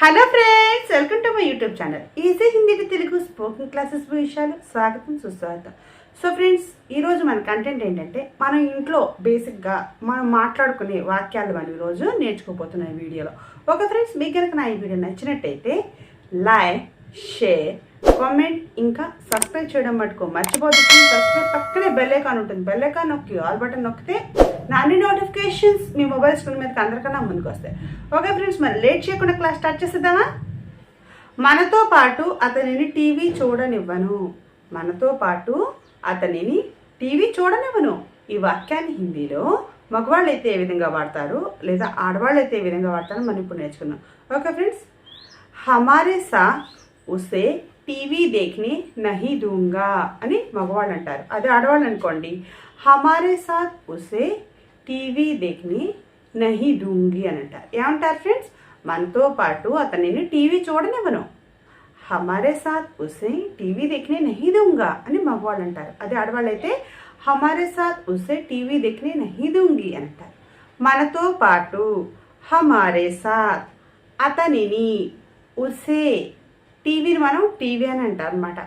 Hello friends welcome to my YouTube channel. Easy Hindi Telugu spoken classes విషయాలు స్వాగతం సుస్వాగతం. So friends ఈరోజు మన కంటెంట్ ఏంటంటే మనం ఇంట్లో బేసిక్గా మనం మాట్లాడుకునే వాక్యాలు మనం ఈరోజు నేర్చుకోబోతున్నాం వీడియోలో. ఒక ఫ్రెండ్స్ మీకు కనుక నా ఈ వీడియో నచ్చినట్టయితే లైక్ షేర్ కామెంట్ ఇంకా సబ్స్క్రైబ్ చేయడం మటుకు మర్చిపోతుంది సబ్స్క్రైబ్ పక్కనే బెల్ ఐకాన్ ఉంటుంది. బెల్ ఐకాన్ నొక్కి ఆల్ బటన్ నొక్కితే నా అన్ని నోటిఫికేషన్స్ మీ మొబైల్ స్క్రీన్ మీదకి అందరికన్నా ముందుకు వస్తాయి. ఓకే ఫ్రెండ్స్ మరి లేట్ చేయకుండా క్లాస్ స్టార్ట్ చేసేద్దామా? మనతో పాటు అతనిని టీవీ చూడనివ్వను. మనతో పాటు అతనిని టీవీ చూడనివ్వను. ఈ వాక్యాన్ని హిందీలో మగవాళ్ళు అయితే ఏ విధంగా వాడతారు? లేదా ఆడవాళ్ళు అయితే ఏ విధంగా వాడతారో మనం ఇప్పుడు నేర్చుకున్నాం ఓకే ఫ్రెండ్స్ హమారే సా ఉసే టీవీ దేఖ్నే నహి దూంగా అని మగవాళ్ళు అంటారు అదే ఆడవాళ్ళు అనుకోండి హమారే సాత్ ఉసే టీవీ దేఖ్నే నహి దూంగి అని అంటారు. ఏమంటారు ఫ్రెండ్స్? మనతో పాటు అతనిని టీవీ చూడనివ్వను. హమారే సాత్ ఉసే టీవీ దేఖ్నే నహి దూంగా అని మగవాళ్ళు అంటారు అదే ఆడవాళ్ళు అయితే హమారే సాత్ ఉసే టీవీ దేఖ్నే నహి దూంగి అని అంటారు. మనతో పాటు హమారే సాత్ అతనిని ఉసే టీవీని మనం టీవీ అని అంటారు అనమాట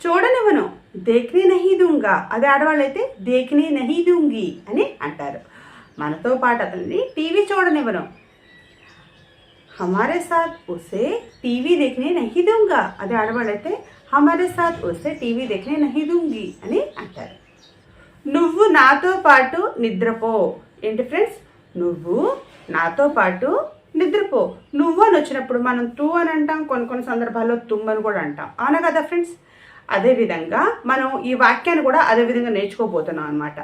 చూడనివ్వను దేఖ్నే నహీ దూంగా అదే ఆడవాళ్ళైతే దేఖ్నే నహీ దూంగి అని అంటారు. మనతో పాటు అతని టీవీ చూడనివ్వను హమారే సాత్ ఉసే టీవీ దేఖ్నే నహీ దూంగా అదే ఆడవాళ్ళైతే హమారే సాత్ ఉసే టీవీ దేఖ్నే నహీ దూంగి అని అంటారు. నువ్వు నాతో పాటు నిద్రపో. ఏంటి ఫ్రెండ్స్? నువ్వు నాతో పాటు నిద్రపో. నువ్వు అని వచ్చినప్పుడు మనం తూ అని అంటాం కొన్ని కొన్ని సందర్భాల్లో తుమ్మని కూడా అంటాం. అవునా కదా ఫ్రెండ్స్? అదేవిధంగా మనం ఈ వాక్యాన్ని కూడా అదే విధంగా నేర్చుకోబోతున్నాం అనమాట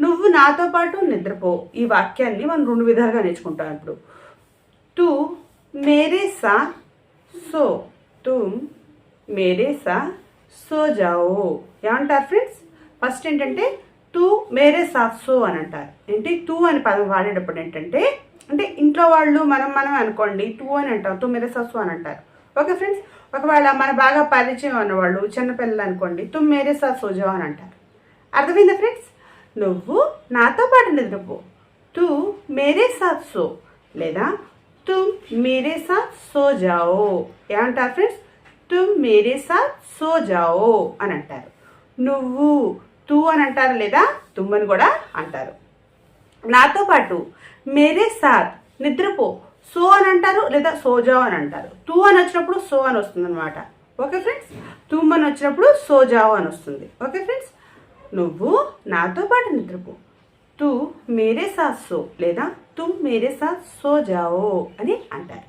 నువ్వు నాతో పాటు నిద్రపో. ఈ వాక్యాన్ని మనం రెండు విధాలుగా నేర్చుకుంటాం ఇప్పుడు. తూ మేరే సా సో. తుమ్ మేరే సా సో జావో. ఏమంటారు ఫ్రెండ్స్? ఫస్ట్ ఏంటంటే తూ మేరే సా సో అని అంటారు. ఏంటి? తూ అని పదం వాడేటప్పుడు ఏంటంటే అంటే ఇంట్లో వాళ్ళు మనం మనం అనుకోండి టూ అని అంటారు టూ మేరే సస్సు అని అంటారు. Okay friends? ఒకవేళ మన బాగా పరిచయం అన్నవాళ్ళు చిన్నపిల్లలు అనుకోండి తు మేరే సస్సు జో అని అంటారు. అర్థమైంది ఫ్రెండ్స్? నువ్వు నాతో పాటు నిద్రపు తు మేరే సాత్ సో లేదా తుమ్ మేరే సాత్ సో జావో ఏమంటారు ఫ్రెండ్స్? తుమ్ మేరే సాత్ సో జావో అని అంటారు. నువ్వు తూ అని అంటారు లేదా? తుమ్మని కూడా అంటారు. నాతో పాటు మేరే సాత్ నిద్రపో. సో అని అంటారు లేదా సోజావ్ అని అంటారు. తూ అని వచ్చినప్పుడు సో అని వస్తుంది అనమాట ఓకే ఫ్రెండ్స్? తుమ్ అని వచ్చినప్పుడు సోజావ్ అని వస్తుంది. Okay friends? నువ్వు నాతో పాటు నిద్రపో. తూ మేరే సాత్ సో లేదా తుమ్ మేరే సాత్ సో జావో అని అంటారు.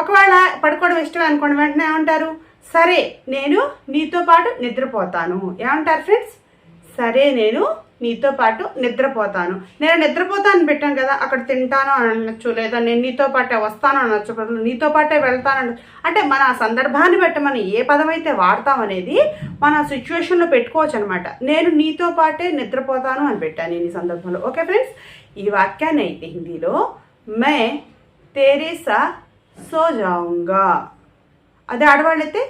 ఒకవేళ పడుకోవడం ఇష్టం అనుకోండి వెంటనే ఏమంటారు? సరే నేను నీతో పాటు నిద్రపోతాను. ఏమంటారు ఫ్రెండ్స్? సరే నేను నీతో పాటు నిద్రపోతాను. నేను నిద్రపోతాను పెట్టాను కదా అక్కడ తింటాను అని అనొచ్చు లేదా నేను నీతో పాటే వస్తాను అనొచ్చు నీతో పాటే వెళ్తాను అనొచ్చు. అంటే మన ఆ సందర్భాన్ని బట్టి మనం ఏ పదం అయితే వాడతాం అనేది మన సిచ్యువేషన్లో పెట్టుకోవచ్చు అనమాట నేను నీతో పాటే నిద్రపోతాను అని పెట్టాను నేను ఈ సందర్భంలో. Okay friends? ఈ వాక్యాన్ని అయితే హిందీలో మే తేరేసా సో జాంగా అదే ఆడవాళ్ళైతే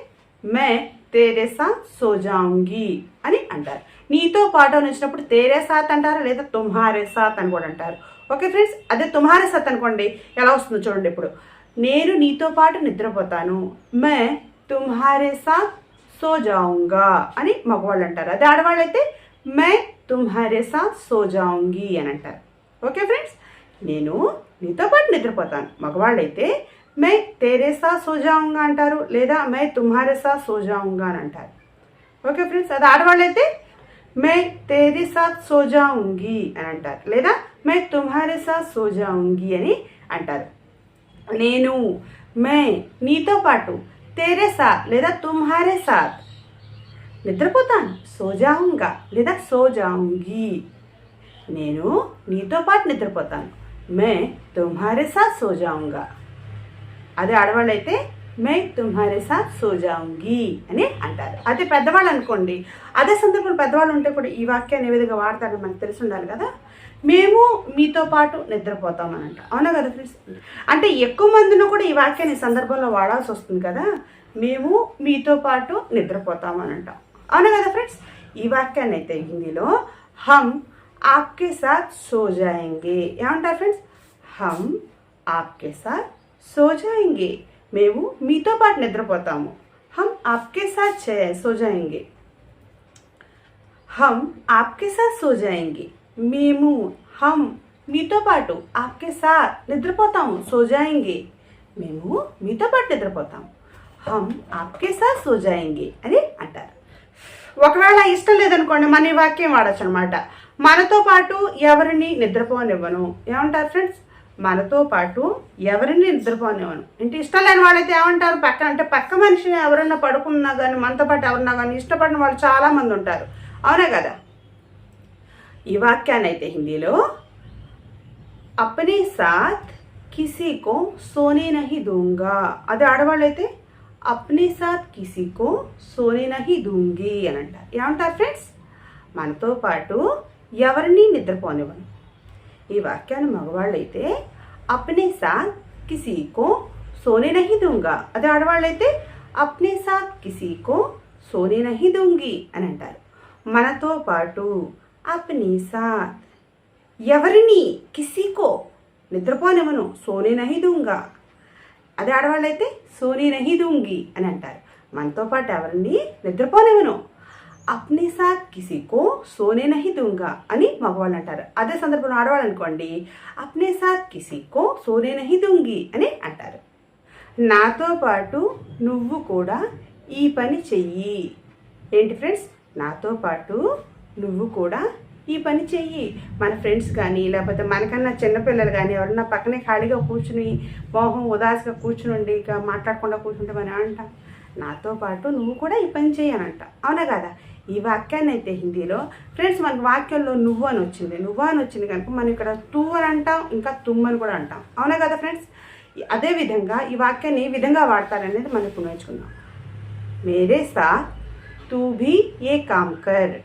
మే తేరేసా సోజాంగి అని అంటారు. నీతో పాటు వచ్చినప్పుడు తేరే సాత్ అంటారు లేదా తుమ్హారే సాత్ అని కూడా అంటారు. ఓకే ఫ్రెండ్స్ అదే తుమ్హారే సాత్ అనుకోండి. ఎలా వస్తుందో చూడండి ఇప్పుడు. నేను నీతో పాటు నిద్రపోతాను. మే తుమ్హారే సాత్ సోజాంగా అని మగవాళ్ళు అంటారు. అదే ఆడవాళ్ళైతే మే తుమ్హారే సాత్ సోజాంగి అని అంటారు. ఓకే ఫ్రెండ్స్ నేను నీతో పాటు నిద్రపోతాను. మగవాళ్ళైతే మే తెరేసా సోజాంగా అంటారు లేదా మే తుమ్హారెసా సోజాంగా అని అంటారు ఓకే ఫ్రెండ్స్ అది ఆడవాళ్ళు అయితే మే తేరే సాత్ సోజాంగి అని అంటారు లేదా మే తుమ్హారే సాత్ సోజాంగి అని అంటారు నేను మే నీతో పాటు తేరే సాత్ లేదా తుమ్హారే సాత్ నిద్రపోతాను సోజాంగా లేదా సోజాంగి నేను నీతో పాటు నిద్రపోతాను మే తుమ్హారే సాత్ సోజాంగా అదే ఆడవాళ్ళు అయితే మే తుమ్హారే సాత్ సోజాంగి అని అంటారు. అదే పెద్దవాళ్ళు అనుకోండి అదే సందర్భంలో పెద్దవాళ్ళు ఉంటే కూడా ఈ వాక్యాన్ని ఏ విధంగా వాడతారని మనకు తెలిసి ఉండాలి కదా? మేము మీతో పాటు నిద్రపోతామని అంట అవునా కదా ఫ్రెండ్స్? అంటే ఎక్కువ మందిని కూడా ఈ వాక్యాన్ని ఈ సందర్భంలో వాడాల్సి వస్తుంది కదా? మేము మీతో పాటు నిద్రపోతామని అంటాం. అవునా కదా ఫ్రెండ్స్? ఈ వాక్యాన్ని అయితే హిందీలో హమ్ ఆప్కే సాత్ సో ఏమంటారు ఫ్రెండ్స్? హమ్ ఆప్కే సాత్ సో జాయింగే మేము మీతో పాటు నిద్రపోతాము. హమ్ ఆప్కే సాత్ చే- సో జాయింగే హమ్ ఆప్కే సాత్ సో జాయింగే మేము హమ్ మీతో పాటు ఆప్కే సాత్ నిద్రపోతాము సో జాయింగే మేము మీతో పాటు నిద్రపోతాము. హమ్ ఆప్కే సాత్ సో జాయింగే అని అంటారు. ఒకవేళ ఇష్టం లేదనుకోండి మన ఈ వాక్యం వాడచ్చు అనమాట మనతో పాటు ఎవరిని నిద్రపోనివ్వను. ఏమంటారు ఫ్రెండ్స్? మనతో పాటు ఎవరిని నిద్రపోనివ్వను. ఇంటి ఇష్టం లేని వాళ్ళైతే ఏమంటారు? పక్క అంటే పక్క మనిషిని ఎవరైనా పడుకున్నా కానీ మనతో పాటు ఎవరన్నా కానీ ఇష్టపడిన వాళ్ళు చాలామంది ఉంటారు. అవునా కదా? ఈ వాక్యాన్ని అయితే హిందీలో అప్నే సాత్ కిసీకో సోనే నహి దూంగా. అది ఆడవాళ్ళైతే అప్నే సాత్ కిసీకో సోనే నహి దూంగి అని అంటారు. ఏమంటారు ఫ్రెండ్స్? మనతో పాటు ఎవరిని నిద్రపోనివ్వను. ఈ వాక్యాన్ని మగవాళ్ళైతే అప్నే సాత్ కిసీకో సోనే నహి దూంగా అది ఆడవాళ్ళైతే అప్నే సాత్ కిసీకో సోనే నహి దూంగి అని అంటారు మనతో పాటు అప్నే సాత్ ఎవరిని కిసీకో నిద్రపోనివ్వను సోనే నహి దూంగా అదే ఆడవాళ్ళైతే సోనే నహి దూంగి అని అంటారు మనతో పాటు ఎవరిని నిద్రపోనివ్వను అప్నే సాత్ కిసీకో సోనే నహి దుంగా అని మగవాళ్ళు అంటారు. అదే సందర్భంలో ఆడవాళ్ళు అనుకోండి అప్నే సాత్ కిసీకో సోనే నహి దుంగి అని అంటారు. నాతో పాటు నువ్వు కూడా ఈ పని చెయ్యి. ఏంటి ఫ్రెండ్స్? నాతో పాటు నువ్వు కూడా ఈ పని చెయ్యి. మన ఫ్రెండ్స్ కానీ లేకపోతే మనకన్నా చిన్నపిల్లలు కానీ ఎవరన్నా పక్కనే ఖాళీగా కూర్చుని మోహం ఉదాసిగా కూర్చుని ఇక మాట్లాడకుండా కూర్చుంటే మనం అంటాం నాతో పాటు నువ్వు కూడా ఈ పని చెయ్యి అవునా కదా? ఈ వాక్యాన్ని అయితే హిందీలో ఫ్రెండ్స్ మనకి వాక్యంలో నువ్వు అని వచ్చింది. నువ్వు అని వచ్చింది కనుక మనం ఇక్కడ తూ అని అంటాం ఇంకా తుమ్ అని కూడా అంటాం. అవునా కదా ఫ్రెండ్స్? అదే విధంగా ఈ వాక్యాన్ని ఏ విధంగా వాడతారనేది మనం ఇప్పుడు నేర్చుకుందాం మేరే సాత్ తూ భీ ఏ కామ్ కర్.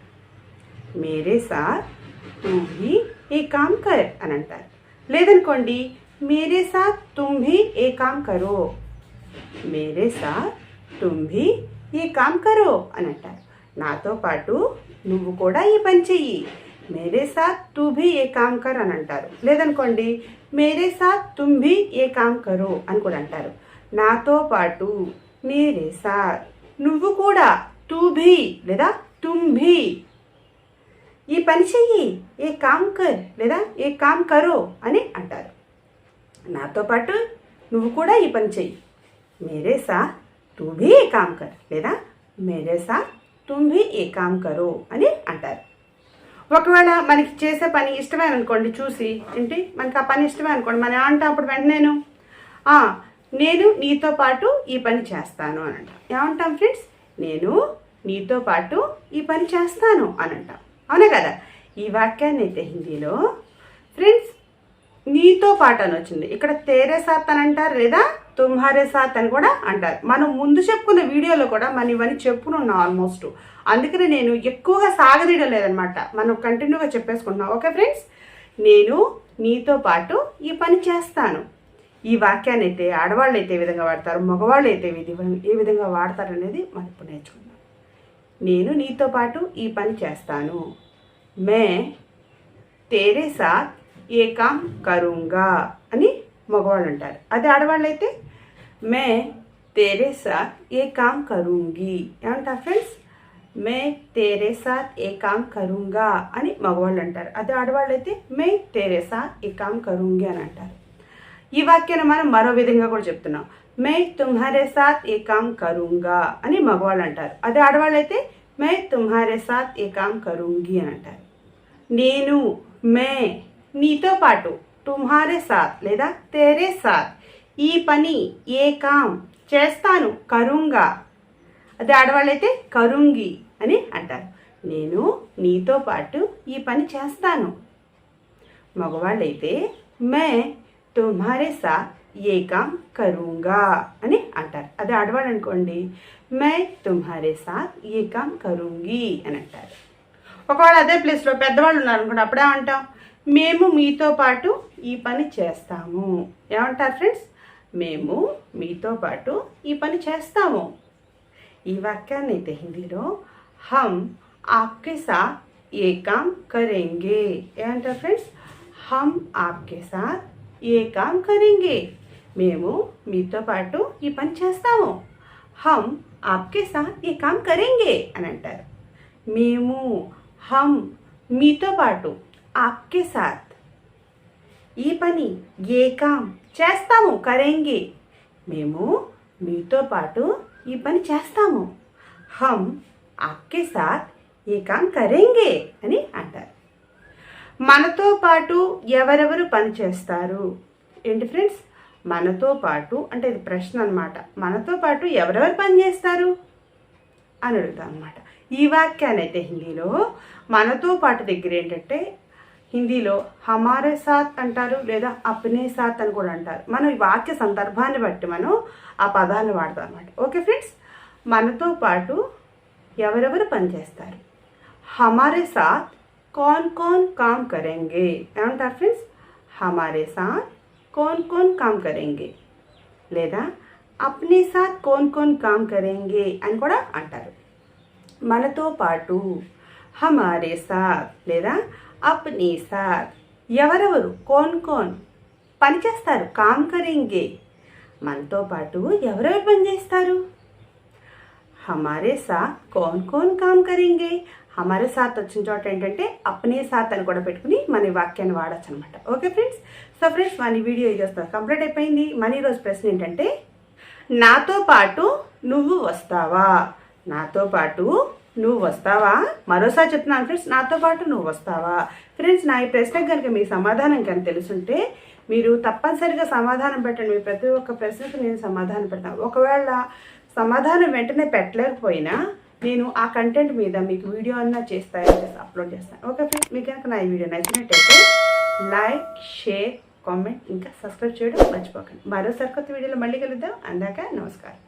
మేరే సాత్ తూ భీ ఏ కామ్ కర్ అని అంటారు. లేదనుకోండి మేరే సాత్ తుమ్ భీ ఏ కామ్ కరో. మేరే సాత్ తుమ్ భీ ఏ కామ్ కరో అని అంటారు. నాతో పాటు నువ్వు కూడా ఈ పని చెయ్యి. మేరే సాత్ తూ భీ ఏ కామ్ కర్ అని అంటారు. లేదనుకోండి మేరే సాత్ తుమ్ భీ ఏ కామ్ కరో అని కూడా అంటారు. నాతో పాటు మేరే సాత్ నువ్వు కూడా తూ భీ లేదా తుమ్ భీ. ఈ పని చెయ్యి. ఏ కామ్ కర్ లేదా ఏ కామ్ కరో అని అంటారు. నాతో పాటు నువ్వు కూడా ఈ పని చెయ్యి. మేరే సా తూ భీ ఏ కామ్ కర్ లేదా మేరే సా తుంభి ఏ కామ్ కరో అని అంటారు. ఒకవేళ మనకి చేసే పని ఇష్టమే అనుకోండి చూసి ఏంటి మనకి ఆ పని ఇష్టమే అనుకోండి మన ఏమంటాం అప్పుడు వెంటనేను నేను నీతో పాటు ఈ పని చేస్తాను అని అంటాం. ఏమంటాం ఫ్రెండ్స్? నేను నీతో పాటు ఈ పని చేస్తాను అని అంటాం. అవునా కదా? ఈ వాక్యాన్ని అయితే హిందీలో ఫ్రెండ్స్ నీతో పాటు అని వచ్చింది. ఇక్కడ తేరే సాత్ అని అంటారు లేదా? తుమ్హారే సాత్ అని కూడా అంటారు. మనం ముందు చెప్పుకున్న వీడియోలో కూడా మనం ఇవన్నీ చెప్పుకున్నాం ఆల్మోస్ట్ అందుకనే నేను ఎక్కువగా సాగదీయడం లేదనమాట మనం కంటిన్యూగా చెప్పేసుకుంటున్నాం. ఓకే ఫ్రెండ్స్ నేను నీతో పాటు ఈ పని చేస్తాను. ఈ వాక్యాన్ని అయితే ఆడవాళ్ళు అయితే ఏ విధంగా వాడతారు మగవాళ్ళు అయితే ఏ విధంగా- ఏ విధంగా వాడతారు అనేది మనం ఇప్పుడు నేర్చుకుందాం. నేను నీతో పాటు ఈ పని చేస్తాను. మే తేరే సాత్ ఏ కామ్ కరుంగా అని మగవాళ్ళు అంటారు అదే ఆడవాళ్ళు అయితే మే తేరే సాత్ ఏ కామ్ కరుంగి. ఏమంటారు ఫ్రెండ్స్ మే తేరే సాత్ ఏ కామ్ కరుంగా అని మగవాళ్ళు అంటారు అదే ఆడవాళ్ళు అయితే మే తేరే సాత్ ఏ కామ్ కరుంగి అని అంటారు. ఈ వాక్యాన్ని మనం మరో విధంగా కూడా చెప్తున్నాం. మే తుమ్హారే సాత్ ఏ కామ్ కరుంగా అని మగవాళ్ళు అంటారు అదే ఆడవాళ్ళు అయితే మే తుమ్హారే సాత్ ఏ కామ్ కరుంగి అని అంటారు. నేను మే నీతో పాటు తుమ్హారే సాత్ లేదా తేరే సాత్. ఈ పని ఏ కామ్ చేస్తాను కరుంగా. అదే ఆడవాళ్ళైతే కరుంగి అని అంటారు. నేను నీతో పాటు ఈ పని చేస్తాను. మగవాళ్ళైతే మే తుమ్హారే సా ఏ కామ్ కరుంగా అని అంటారు. అదే ఆడవాళ్ళు అనుకోండి మే తుమ్హారే సాత్ ఏ కామ్ కరుంగి అని అంటారు. ఒకవేళ అదే ప్లేస్లో పెద్దవాళ్ళు ఉన్నారనుకోండి అప్పుడే అంటాం మేము మీతో పాటు ఈ పని చేస్తాము. ఏమంటారు ఫ్రెండ్స్? మేము మీతో పాటు ఈ పని చేస్తాము. ఈ వాక్యాన్ని అయితే హిందీలో హమ్ ఆప్కే సాత్ ఏ కామ్ కరెంగే. ఏమంటారు ఫ్రెండ్స్? హమ్ ఆప్కే సాత్ ఏ కామ్ కరెంగే. మేము మీతో పాటు ఈ పని చేస్తాము. హమ్ ఆప్కే సాత్ ఏ కామ్ కరెంగే అని అంటారు. మేము హమ్ మీతో పాటు ఆప్కే సాత్ ఈ పని ఏ కామ్ చేస్తాము కరేంగే మేము మీతో పాటు ఈ పని చేస్తాము హమ్ ఆప్కే సాత్ ఏ కామ్ కరేంగే అని అంటారు మనతో పాటు ఎవరెవరు పని చేస్తారు ఏంటి ఫ్రెండ్స్? మనతో పాటు అంటే ఇది ప్రశ్న అనమాట మనతో పాటు ఎవరెవరు పని చేస్తారు? అని అడుగుతాం అనమాట ఈ వాక్యాన్ని అయితే హిందీలో మనతో పాటు దగ్గర ఏంటంటే హిందీలో హమారే సాత్ అంటారు లేదా అప్నే సాత్ అని కూడా అంటారు మనం ఈ వాక్య సందర్భాన్ని బట్టి మనం ఆ పదాన్ని వాడతాం అనమాట ఓకే ఫ్రెండ్స్ మనతో పాటు ఎవరెవరు పనిచేస్తారు హమారే సాత్ कौन कौन काम करेंगे ఏమంటారు ఫ్రెండ్స్ హమారే సాత్ कौन कौन काम करेंगे లేదా అప్నే సాత్ కోన్ కోన్ కామ్ కరేంగే అని కూడా అంటారు మనతో పాటు హమారే సాత్ లేదా అప్నే సార్ ఎవరెవరు? కోన్ కోన్. పని చేస్తారు కామ్ కరేంగే మనతో పాటు ఎవరెవరు పని చేస్తారు హమారే సాత్ కోన్ కోన్ కామ్ కరేంగే హమారే సాత్ వచ్చిన చోట ఏంటంటే అప్నే సాత్ అని కూడా పెట్టుకుని మన వాక్యాన్ని వాడచ్చు అనమాట ఓకే ఫ్రెండ్స్? సో ఫ్రెండ్స్ మన వీడియో చేస్తారు కంప్లీట్ అయిపోయింది. మన ఈరోజు ప్రశ్న ఏంటంటే నాతో పాటు నువ్వు వస్తావా? నాతో పాటు నువ్వు వస్తావా మరోసారి చెప్తున్నాను ఫ్రెండ్స్ నాతో పాటు నువ్వు వస్తావా ఫ్రెండ్స్ నా ఈ ప్రశ్నకు కనుక మీ సమాధానం కనుక తెలుసుంటే మీరు తప్పనిసరిగా సమాధానం పెట్టండి. మీ ప్రతి ఒక్క ప్రశ్నకు నేను సమాధానం పెడతాను. ఒకవేళ సమాధానం వెంటనే పెట్టలేకపోయినా నేను ఆ కంటెంట్ మీద మీకు వీడియో అన్నా చేస్తాను అప్లోడ్ చేస్తాను ఓకే ఫ్రెండ్స్ మీకు కనుక నా ఈ వీడియో నచ్చినట్టయితే లైక్ షేర్ కామెంట్ ఇంకా సబ్స్క్రైబ్ చేయడం మర్చిపోకండి. మరో కొత్త వీడియోలో మళ్ళీ కలుద్దాం. అందాక నమస్కారం.